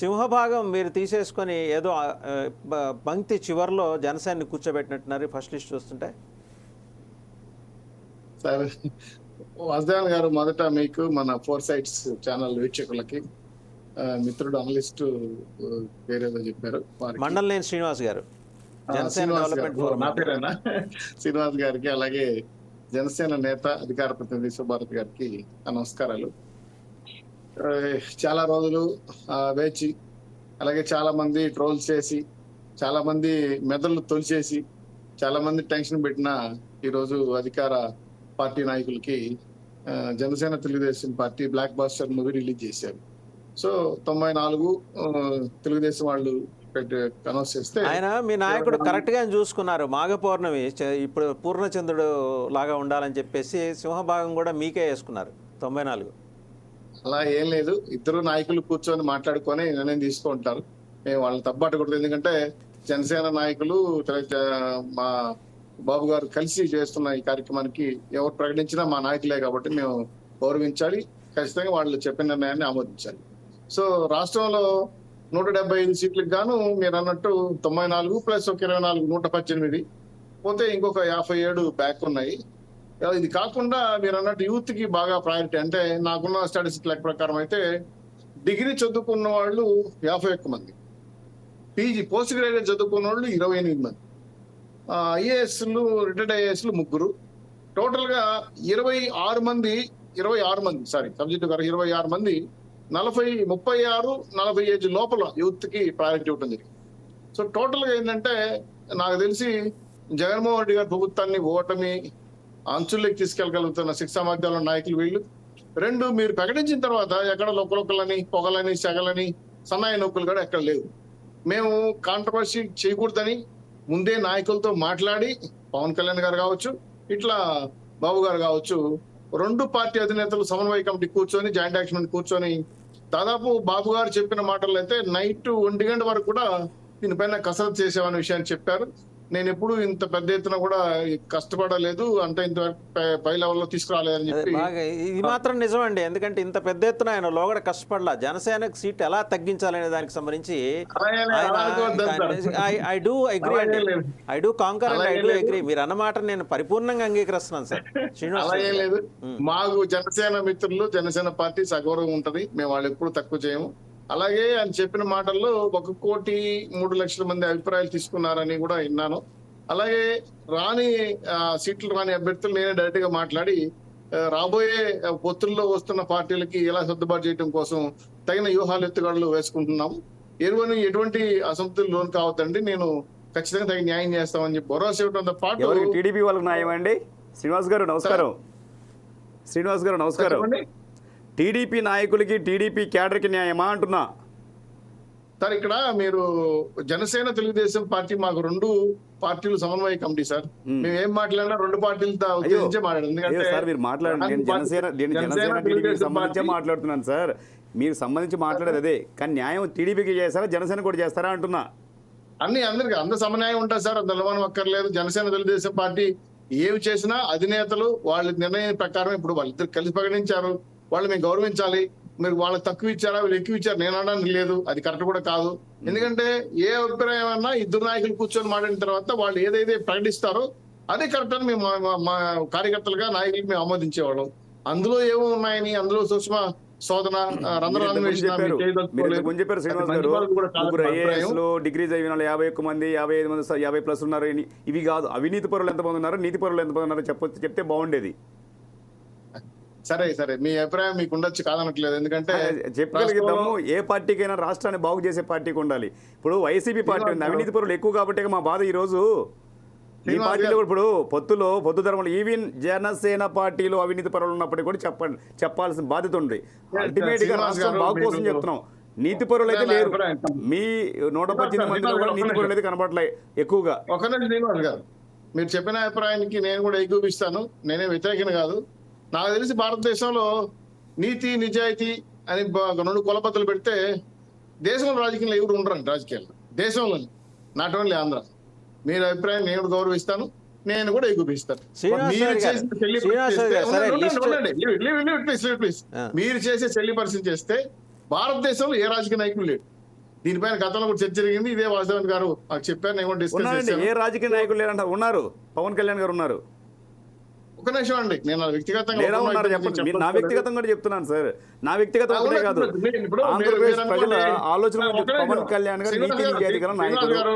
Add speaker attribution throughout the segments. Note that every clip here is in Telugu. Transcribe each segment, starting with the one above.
Speaker 1: సింహభాగం మీరు తీసేసుకొని ఏదో పంక్తి చివరిలో జనసేనని కూర్చోబెట్టినట్టున్నారు ఫస్ట్ లిస్ట్ చూస్తుంటే.
Speaker 2: సరే. వజ్దాన్ గారు మొదట మీకు మన ఫోర్ సైట్స్ ఛానల్ వీక్షకులకి మిత్రుడు అనలిస్ట్ పేరేదో చెప్పారు
Speaker 1: మండలనేని శ్రీనివాస్ గారు.
Speaker 2: శ్రీనివాస్ గారికి అలాగే జనసేన నేత అధికార ప్రతినిధి సుభారత్ గారికి నమస్కారాలు. చాలా రోజులు వేచి అలాగే చాలా మంది ట్రోల్ చేసి చాలా మంది మెదళ్ళు తొలిచేసి చాలా మంది టెన్షన్ పెట్టిన ఈరోజు అధికార పార్టీ నాయకులకి Janasena Telugu Desam party blockbuster movie release చేశారు. సో తొంభై నాలుగు తెలుగుదేశం వాళ్ళు అనౌన్స్ చేస్తే
Speaker 1: ఆయన మీ నాయకుడు కరెక్ట్గా చూసుకున్నారు. మాఘ పౌర్ణమి ఇప్పుడు పూర్ణచంద్రుడు లాగా ఉండాలని చెప్పేసి సింహభాగం కూడా మీకే వేసుకున్నారు తొంభై నాలుగు.
Speaker 2: అలా ఏం లేదు. ఇద్దరు నాయకులు కూర్చొని మాట్లాడుకొని నిర్ణయం తీసుకుంటారు. మేము వాళ్ళని తప్పట్టకూడదు ఎందుకంటే జనసేన నాయకులు మా బాబు గారు కలిసి చేస్తున్న ఈ కార్యక్రమానికి ఎవరు ప్రకటించినా మా నాయకులే కాబట్టి మేము గౌరవించాలి. ఖచ్చితంగా వాళ్ళు చెప్పిన నిర్ణయాన్ని ఆమోదించాలి. సో రాష్ట్రంలో నూట డెబ్బై ఐదు సీట్లకు గాను మీరు అన్నట్టు తొంభై నాలుగు ప్లస్ ఒక ఇరవై నాలుగు నూట పద్దెనిమిది. పోతే ఇంకొక యాభై ఏడు బ్యాక్ ఉన్నాయి. ఇది కాకుండా మీరు అన్నట్టు యూత్కి బాగా ప్రయారిటీ అంటే నాకున్న స్టాటిస్టిక్ లెక్క ప్రకారం అయితే డిగ్రీ చదువుకున్న వాళ్ళు యాభై ఒక్క మంది. పీజీ పోస్ట్ గ్రాడ్యుయేట్ చదువుకున్న వాళ్ళు ఇరవై ఎనిమిది మంది. ఐఏఎస్లు రిటైర్డ్ ఐఏఎస్లు ముగ్గురు. టోటల్గా ఇరవై ఆరు మంది ఇరవై ఆరు మంది సారీ సబ్జెక్టు గారు ఇరవై ఆరు మంది నలభై ముప్పై ఆరు నలభై ఏజ్ లోపల యూత్కి ప్రయారిటీ ప్రయారిటీ ఉంటుంది సో టోటల్గా ఏంటంటే నాకు తెలిసి జగన్మోహన్ రెడ్డి గారి ప్రభుత్వాన్ని ఓటమి అంచుల్లోకి తీసుకెళ్ళగలుగుతున్న శిక్షా మాధ్యమాల నాయకులు వీళ్ళు. రెండు మీరు ప్రకటించిన తర్వాత ఎక్కడ లొక్కలొక్కలని పొగలని సెగలని సన్నాయి నొక్కులు కూడా ఎక్కడ లేవు. మేము కాంట్రవర్సీ చేయకూడదని ముందే నాయకులతో మాట్లాడి పవన్ కళ్యాణ్ గారు కావచ్చు ఇట్లా బాబు గారు కావచ్చు రెండు పార్టీ అధినేతలు సమన్వయ కమిటీ కూర్చొని జాయింట్ యాక్షన్ కూర్చొని దాదాపు బాబు గారు చెప్పిన మాటలు అయితే నైట్ ఒంటి గంట వరకు కూడా దీనిపైన కసరత్తు చేసామనే విషయాన్ని చెప్పారు. నేను ఎప్పుడు ఇంత పెద్ద ఎత్తున కూడా కష్టపడలేదు అంటే ఇంతవరకు పై- లెవెల్లో తీసుకురాలేదని చెప్పి
Speaker 1: ఇది మాత్రం నిజమండి ఎందుకంటే ఇంత పెద్ద ఎత్తున ఆయన లోగడ కష్టపడలా జనసేనకు సీట్ ఎలా తగ్గించాలనే దానికి సంబంధించి
Speaker 2: అలాగే.
Speaker 1: ఐ డూ అగ్రీ
Speaker 2: అలాగే
Speaker 1: అండి. I do concur and I
Speaker 2: అలాగే
Speaker 1: డూ. అగ్రీ మీరు అన్నమాట నేను పరిపూర్ణంగా అంగీకరిస్తున్నాను సార్ శ్రీనివాస్
Speaker 2: అలా ఏం
Speaker 1: గారు.
Speaker 2: లేదు. మాకు జనసేన మిత్రులు జనసేన పార్టీ సగౌరవం ఉంటది మేము వాళ్ళు ఎప్పుడు తక్కువ చేయము అలాగే ఆయన చెప్పిన మాటల్లో ఒక కోటి మూడు లక్షల మంది అభిప్రాయాలు తీసుకున్నారని కూడా విన్నాను. అలాగే రాని సీట్లు రాని అభ్యర్థులు నేనే డైరెక్ట్గా మాట్లాడి రాబోయే పొత్తుల్లో వస్తున్న పార్టీలకి ఎలా సర్దుబాటు చేయడం కోసం తగిన వ్యూహాలు ఎత్తుగడలు వేసుకుంటున్నాము ఎరువని ఎటువంటి అసంతృప్తులు లోన్ కావద్దండి. నేను ఖచ్చితంగా తగిన న్యాయం చేస్తామని చెప్పి భరోసా ఇవ్వడంతో పాటు
Speaker 3: టీడీపీ వాళ్ళకి న్యాయం అండి శ్రీనివాస్ గారు నమస్కారం. శ్రీనివాస్ గారు నమస్కారం. టీడీపీ నాయకులకి టీడీపీ క్యాడర్కి న్యాయమా అంటున్నా?
Speaker 2: సార్ ఇక్కడ మీరు జనసేన తెలుగుదేశం పార్టీ మాకు రెండు పార్టీలు సమన్వయ కమిటీ సార్.
Speaker 3: మ్మ్.
Speaker 2: ఏం మాట్లాడినా రెండు ఉద్దేశించే మాట్లాడారు.
Speaker 3: మాట్లాడుతున్నాను సార్. మీరు సంబంధించి మాట్లాడేది అదే. కానీ న్యాయం టీడీపీకి చేస్తారా జనసేన కూడా చేస్తారా అంటున్నా?
Speaker 2: అన్ని అందరికి అంద సమన్వయం ఉంటుంది సార్. అంత అనుమానం అక్కర్లేదు జనసేన తెలుగుదేశం పార్టీ ఏమి చేసినా అధినేతలు వాళ్ళ నిర్ణయం ప్రకారం ఇప్పుడు వాళ్ళిద్దరు కలిసి ప్రకటించారు. వాళ్ళు మేము గౌరవించాలి. మీరు వాళ్ళకి తక్కువ ఇచ్చారా? వీళ్ళు ఎక్కువ ఇచ్చారు? నేను అనడానికి లేదు. అది కరెక్ట్ కూడా కాదు. ఎందుకంటే ఏ అభిప్రాయం అన్నా ఇద్దరు నాయకులు కూర్చొని మాట్లాడిన తర్వాత వాళ్ళు ఏదైతే ప్రకటిస్తారో అదే కరెక్ట్ అని మేము మా- కార్యకర్తలుగా నాయకులకు మేము ఆమోదించేవాళ్ళం. అందులో ఏమో ఉన్నాయని అందులో సూక్ష్మ శోధన
Speaker 3: చెప్పారు. శ్రీనివాస్ గారు. ముగ్గురు. ఐఏఎస్లు డిగ్రీ చదివిన వాళ్ళు యాభై ఒక్క మంది యాభై ఐదు మంది యాభై ప్లస్ ఉన్నారు ఇవి కాదు. అవినీతి పరులు ఎంతమంది ఉన్నారు? నీతి పరులు ఎంతమంది ఉన్నారు? చెప్పొచ్చు చెప్తే బాగుండేది.
Speaker 2: సరే సరే. మీ అభిప్రాయం మీకు ఉండొచ్చు కాదనట్లేదు. ఎందుకంటే
Speaker 3: చెప్పగలిగిద్దాము. ఏ పార్టీకైనా రాష్ట్రాన్ని బాగు చేసే పార్టీకి ఉండాలి. ఇప్పుడు వైసీపీ పార్టీ ఉంది. అవినీతి పరులు ఎక్కువ కాబట్టి మా బాధ ఈ రోజు ఈ పార్టీలో. ఇప్పుడు పొత్తులో పొత్తు ధర్మంలో ఈవెన్ జనసేన పార్టీలో అవినీతి పరులు ఉన్నప్పటికీ కూడా చెప్పండి చెప్పాల్సిన బాధ్యత ఉంది. అల్టిమేట్గా
Speaker 2: శ్రీనివాస్
Speaker 3: రాష్ట్రం బాగు కోసం చెప్తున్నాం. నీతి పరులు అయితే లేరు. మీ నూట పద్దెనిమిది మందిలో కూడా నీతి పరులు అయితే కనబడలే ఎక్కువగా.
Speaker 2: ఒక గారు. మీరు చెప్పిన అభిప్రాయానికి నేను కూడా ఏకూపిస్తాను నేనే వ్యతిరేకన కాదు. నాకు తెలిసి భారతదేశంలో నీతి నిజాయితీ అని రెండు కొలబద్దలు పెడితే దేశంలో రాజకీయాలు ఎవరు ఉండరండి రాజకీయాలు దేశంలో నాట్ ఓన్లీ ఆంధ్ర. మీరు అభిప్రాయం నేను కూడా గౌరవిస్తాను నేను కూడా
Speaker 1: శ్రీనివాస్
Speaker 2: మీరు చేసే చెల్లి పరిస్థితి చేస్తే భారతదేశంలో ఏ రాజకీయ నాయకులు లేడు. దీనిపైన గతంలో కూడా చర్చ జరిగింది ఇదే వాసుదేవన్ గారు చెప్పారు నేను కూడా డిస్కస్
Speaker 3: ఏ రాజకీయ నాయకులు లేరంటారు ఉన్నారు పవన్ కళ్యాణ్ గారు ఉన్నారు.
Speaker 2: ఒక నిమిషం అండి. నేను వ్యక్తిగతంగా
Speaker 3: ఉన్నారు చెప్పండి. నా. వ్యక్తిగతంగా కూడా చెప్తున్నాను సార్. నా వ్యక్తిగతం ఒకటే కాదు. ఆంధ్రప్రదేశ్ ప్రజల. ఆలోచన పవన్. కళ్యాణ్ గారు
Speaker 2: శ్రీనివాస్
Speaker 3: నీతి గల
Speaker 2: శ్రీనివాస్
Speaker 3: నాయకుడు
Speaker 2: గారు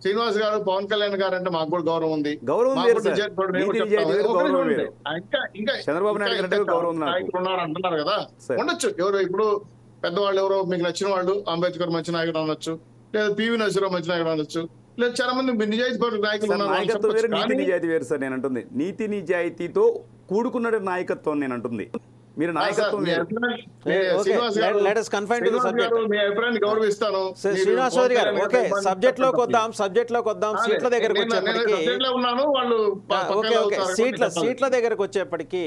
Speaker 2: శ్రీనివాస్ గారు పవన్ కళ్యాణ్ గారు అంటే మాకు కూడా గౌరవం ఉంది.
Speaker 3: గౌరవం చంద్రబాబు నాయుడు గౌరవం
Speaker 2: ఉన్నారు. అంటున్నారు కదా. ఉండొచ్చు. ఎవరు ఇప్పుడు పెద్దవాళ్ళు ఎవరో మీకు నచ్చిన వాళ్ళు అంబేద్కర్ మంచి నాయకుడు అనొచ్చు లేదా పివి నరసింహరావు మంచి నాయకుడు అనొచ్చు. లేదా చాలా మంది నిజాయితీ నాయకులు
Speaker 3: నాయకత్వం వేరు. నీతి నిజాయితీ వేరు సార్ నేను అంటుంది నీతి నిజాయితీతో కూడుకున్న నాయకత్వం నేను అంటుంది మీరు నాయకత్వం.
Speaker 2: శ్రీనివాస్ గారు- గౌరవిస్తాను
Speaker 1: శ్రీనివాస్ ఓకే సబ్జెక్ట్లోకి
Speaker 2: చెప్పండి.
Speaker 1: వద్దాం సబ్జెక్ట్లోకి వద్దాం
Speaker 2: ఆ,
Speaker 1: సీట్ల దగ్గరకు వచ్చేప్పటికి ఓకే
Speaker 2: పక్కన
Speaker 1: ఓకే
Speaker 2: అవుతారు.
Speaker 1: సీట్ల. సీట్ల దగ్గరకు వచ్చేప్పటికి